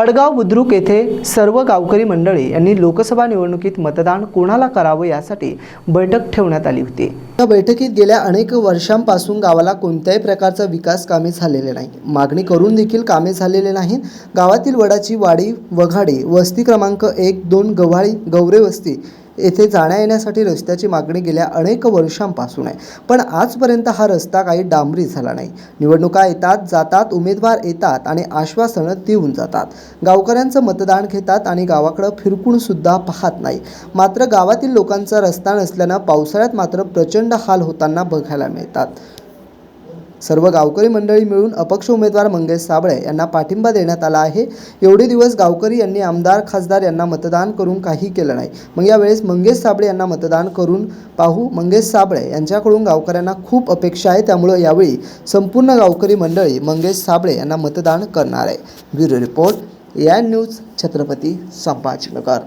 अडगाव बुद्रुक येथे सर्व गावकरी मंडळी यांनी लोकसभा निवडणुकीत मतदान कोणाला करावं यासाठी बैठक ठेवण्यात आली होती. या बैठकीत गेल्या अनेक वर्षांपासून गावाला कोणत्याही प्रकारचा विकास कामे झालेले नाही. मागणी करून देखील कामे झालेले नाहीत. गावातील वडाची वाडी वघाडी वस्ती क्रमांक एक दोन गव्हाळी गौरे वस्ती येथे जाण्या येण्यासाठी रस्त्याची मागणी गेल्या अनेक वर्षांपासून आहे. पण आजपर्यंत हा रस्ता काही डांबरी झाला नाही. निवडणुका येतात जातात उमेदवार येतात आणि आश्वासनं देऊन जातात. गावकऱ्यांचं मतदान घेतात आणि गावाकडं फिरकून सुद्धा पाहत नाही. मात्र गावातील लोकांचा रस्ता नसल्यानं पावसाळ्यात मात्र प्रचंड हाल होताना बघायला मिळतात. सर्व गावकरी मंडळी मिळून अपक्ष उमेदवार मंगेश साबळे यांना पाठिंबा देण्यात आला आहे. एवढे दिवस गावकरी यांनी आमदार खासदार यांना मतदान करून काही केलं नाही. मग यावेळेस मंगेश साबळे यांना मतदान करून पाहू मंगेश साबळे यांच्याकडून गावकऱ्यांना खूप अपेक्षा आहे. त्यामुळं यावेळी संपूर्ण गावकरी मंडळी मंगेश साबळे यांना मतदान करणार आहे. ब्युरो रिपोर्ट या न्यूज छत्रपती संभाजीनगर.